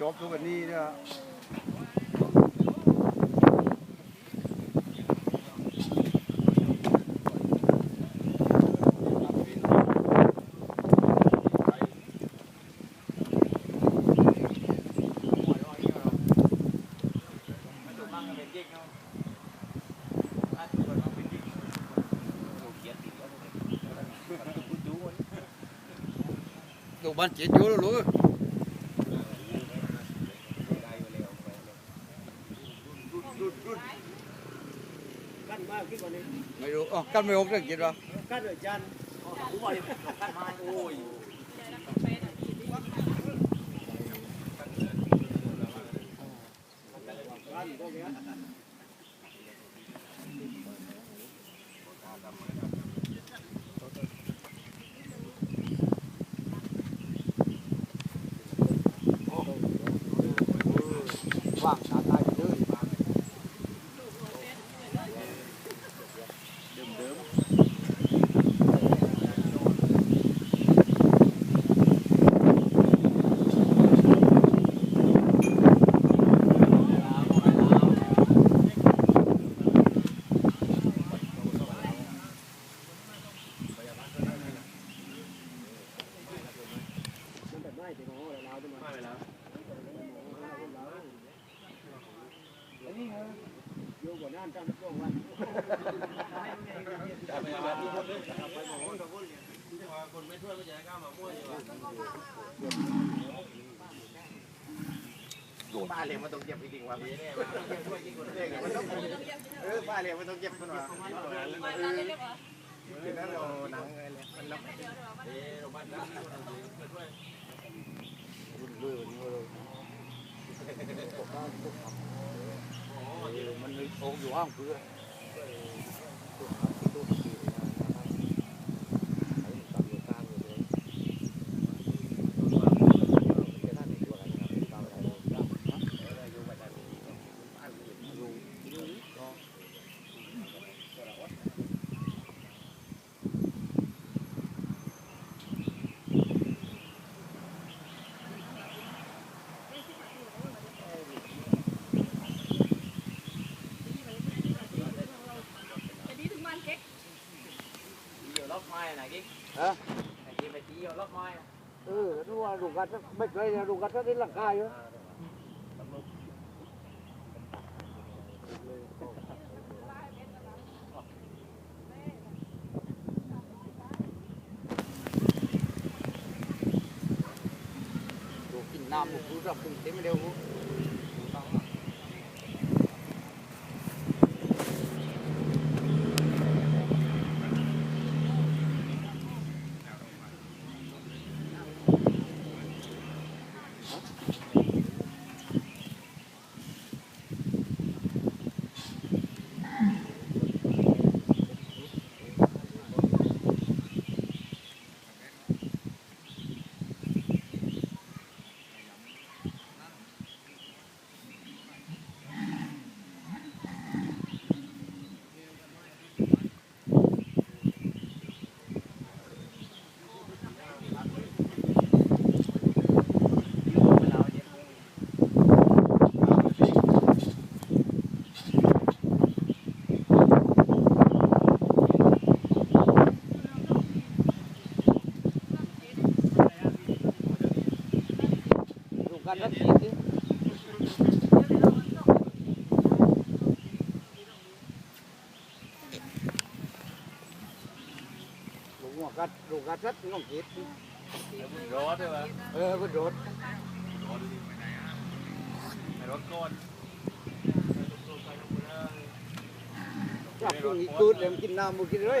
จบทุกวันนี้เนี่ยลูบ้านเจ็ดอยู่แล้วลูก ไม่รู้อ๋อกันไม่ออกเรื่องกินวะ กั้นเลยจัน ว่ มันมีองอยู่ห้องเพื่อ มันมีโอ่งอยู่ห้างเพื่อฮะเออนึกว่าลูกกัดไม่เคยเนี่ยลูกกัดได้หลังกายอยู่ลูกกินน้ำลูกรู้จักตึงเต็มเร็ว ดลูกกัดรัดน้องจีนรถใช่ไหมเออก็โดดรถก้นจับตรงนี้กูดเดี๋ยวมันกินน้ำมันกินเลย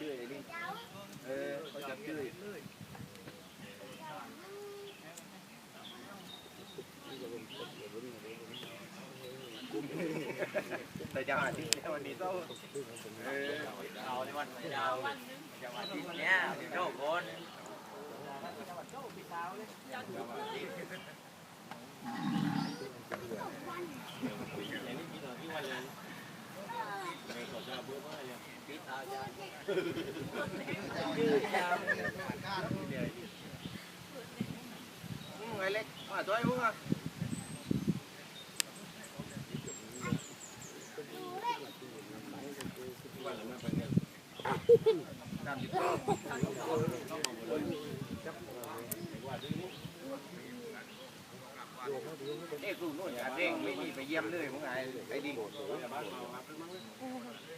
tươi đi. Ê có chặt tươi tại chào hả chị chào hả đi sâu chào đi bạn, chào. Chào hả chị nhé chào con Hãy subscribe cho kênh Ghiền Mì Gõ Để không bỏ lỡ những video hấp dẫn าในวันยาวจังหวะที่เนี้ยโชคคนอืมไอ้เล็กมาตัวไอ้พวกอะตามที่พ่อเอ๊ะลูกนู่นอาเด้งไม่มีไปเยี่ยมเลยพวกไอ้ไอ้ดิเอาแล้วเอาแล้วที่มีมาโอ้ยยืนดีพี่น้องยืนดีมาดีน้องกับน้องมาเฮ้ยเกือบมุมนี้นะโด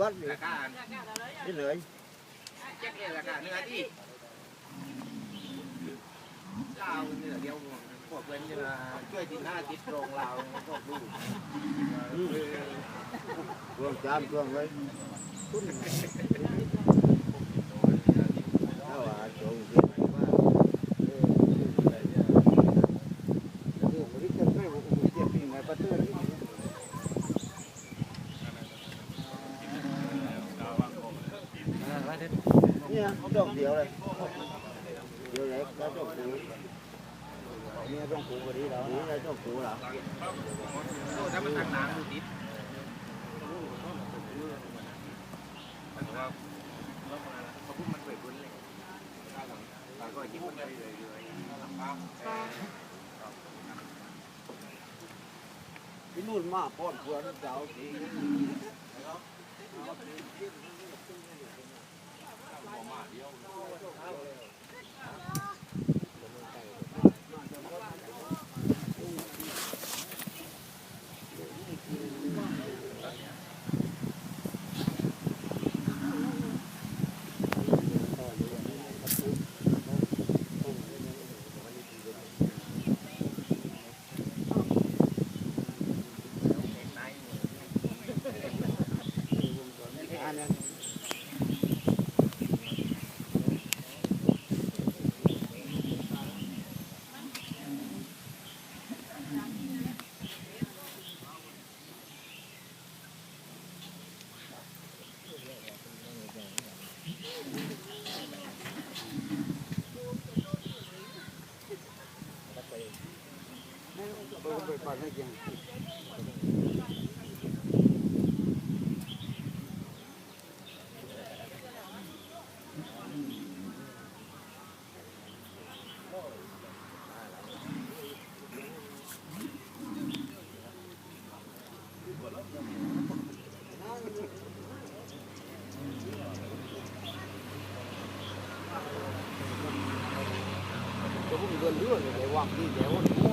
วัดนเองวันนี้เราไว้ไว้ไว้ไว้ไว้ไว้แม่พูดแม่ก็อาราได้เดียวเออวัดเดียวราคานี่เลยเจ็คเนี่ยราคาเนื้อที่เราเนี่ยเดียวพวกเพื่อนจะช่วยติดหน้าติดตรงเราพวกลูกรวมจานรวมไว้ถ้าว่าจงที่ไหนว่าเออคือบริจาคให้ผมเจ็บปีไหนประเทศนี้เนี่ย ดอกเดียวเลยเดียวเล็กแล้วดอกปูนี่ต้องปูพอดีแล้วนี่ได้ต้องปูแล้วโอ้ถ้ามันตักน้ำดูดิพี่นู่นมาป้อนเพื่อนเจ้าที Thank you. Gần lũ rồi, 业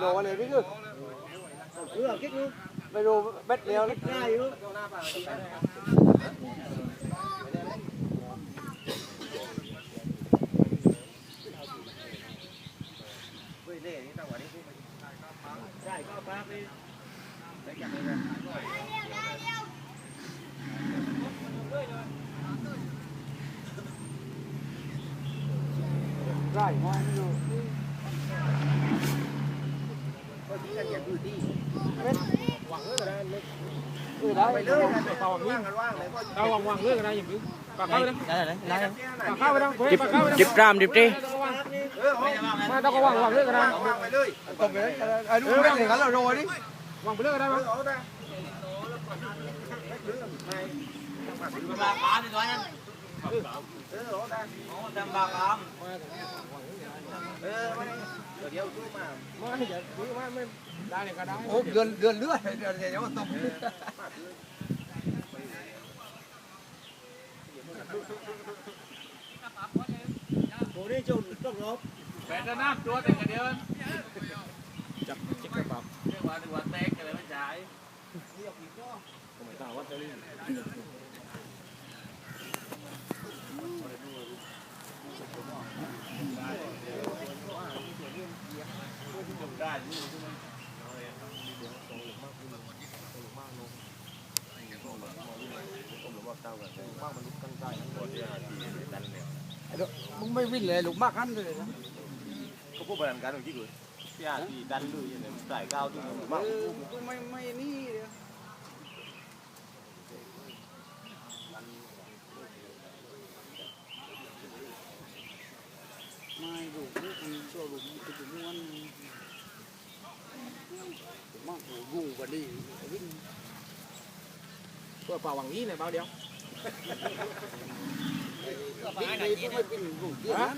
đồ này biết chứ cứ ở kích luôn bây giờ bét leo nó ngay luôn Hãy subscribe cho. กันอย่างอื่นดีหวังเลิกกัได้เลิกกันเตาว่างกันว่างเลยเตาว่างเลิกกัได้อย่างอื่นปากเข้าไปด้วไจิบจิบกรามจิบตีมาต้องระว่างว่างเลิกกันนได้ว่งไปเลยตบไปเลยไอ้ลูกไม่ถึงกันแล้วโรยดิว่างไปเลิกกันได้ไหมไม่เลิกไม่ปากซื้อมาปากนี่ตัวนั้น โอ้เดือนเดือนเลือดเดือนเดี๋ยวตบโอ้นี้จุดต้องรบแบตน้ำตัวแต่กระเดือนจับจิกกระปอบเรียกว่าตัวเตกอะไรไม่จ่ายเรียกผีก็ไม่ทราบว่าจะเรียก มึงไม่วิ่งเลยลูกมากขั้นเลย ก็พูดแบบกันตรงที่กูพี่อาที่ดันลุยเนี่ยสายก้าวที่ผมมาก ไม่ไม่นี่เดียวไม่ลูกลูกมีชั่วลูกมีตัวม้วน มากหูงูกว่านี่วิ่ง Tôi bảo hoàng ý này bao đéo วิ่งไปก็ไม่เป็นลูกเดียวนั้น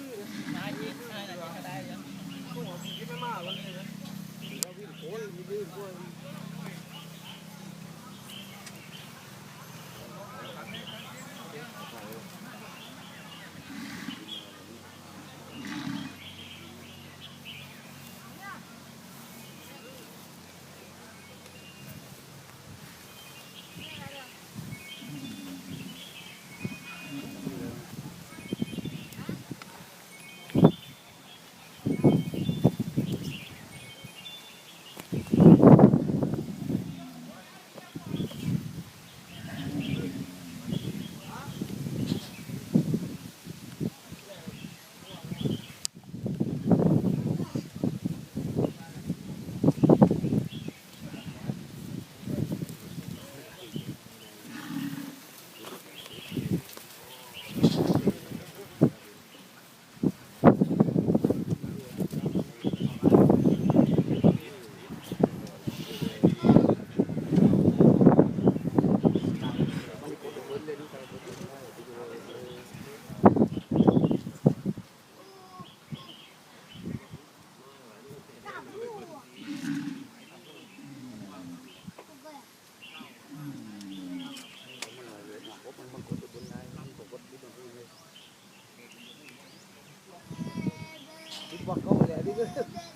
this.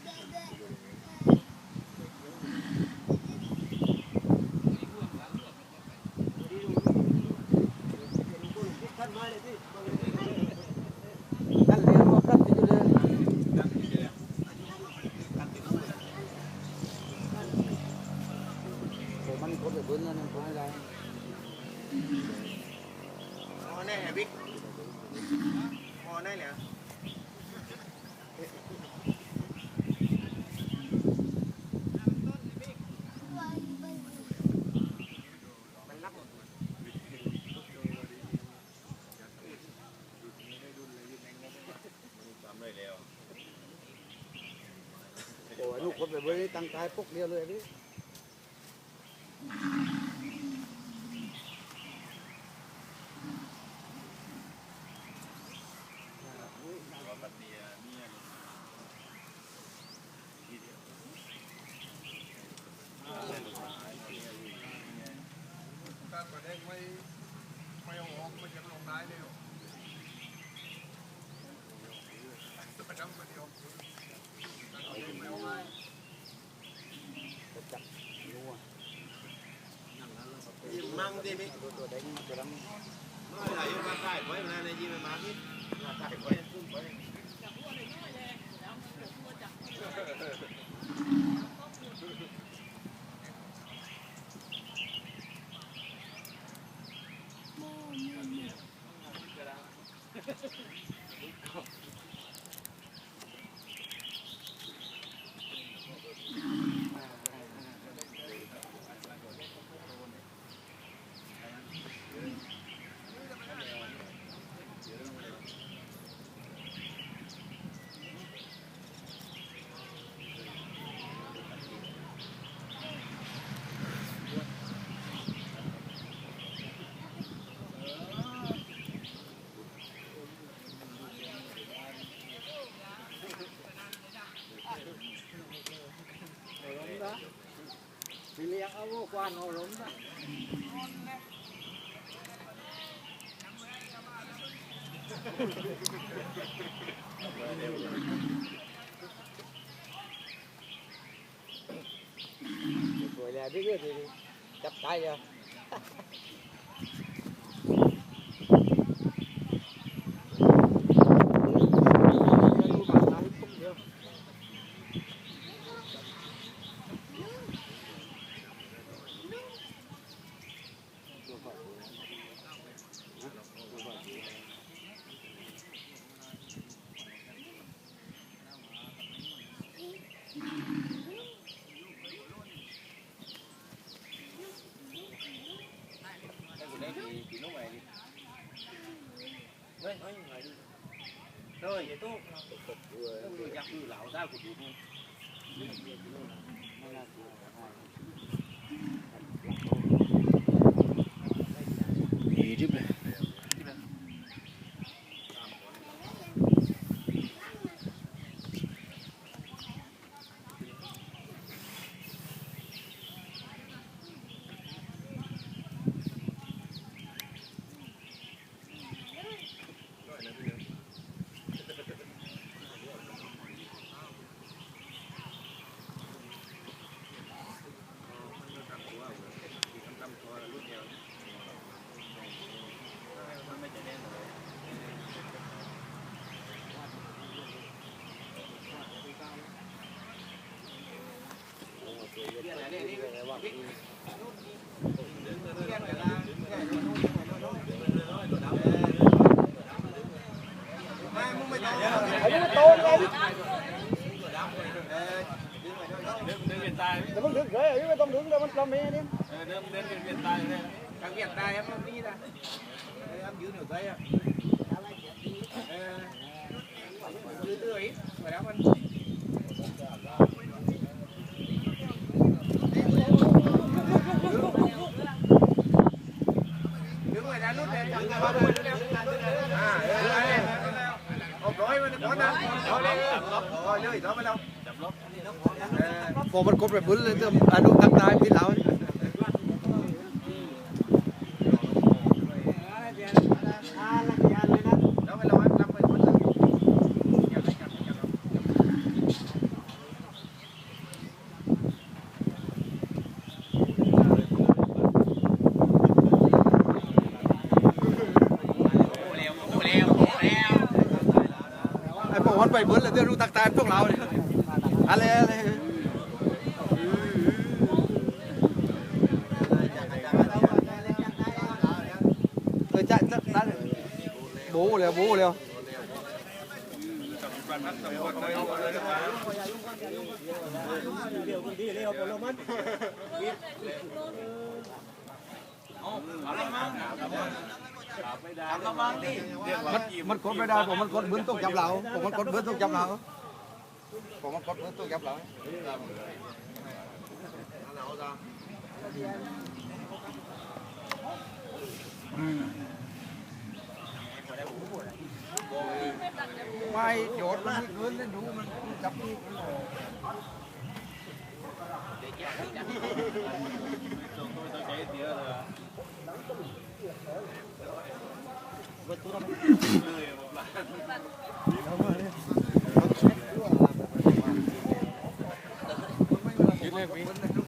ตั้งใจพกเดียวเลยพี่ ยิ้มมั่งดิบิ๊ก ตัวแดงตัวดำ เมื่อไหร่มาถ่ายไว้เวลาในยิ้มมาพี่มาถ่ายไว้ขึ้นไป พี่เลี้ยงเอานเอาล้มนะสวยเลยพี่ก็ดีจับตายเลย tốt lắm. Tôi giặt tôi lão ra của tôi luôn. Để mình đứng ghế, mình không đứng đâu, mình làm mẹ đi. Thằng Việt Nam em không đi ra Em giữ nửa giây à Giữ Phải đáp anh พอ้ยมันครบแบบบุญเลยเรื่องอนุทั้งตายพี่เรา มันมันกดไม่ได้ผมมันกดเบิ้ลต้องจับเราผมมันกดเบิ้ลต้องจับเราผมมันกดเบิ้ลต้องจับเรา ไม่โยดมันเลื่อนเล่นดูมันจับที่มัน เ Thank you.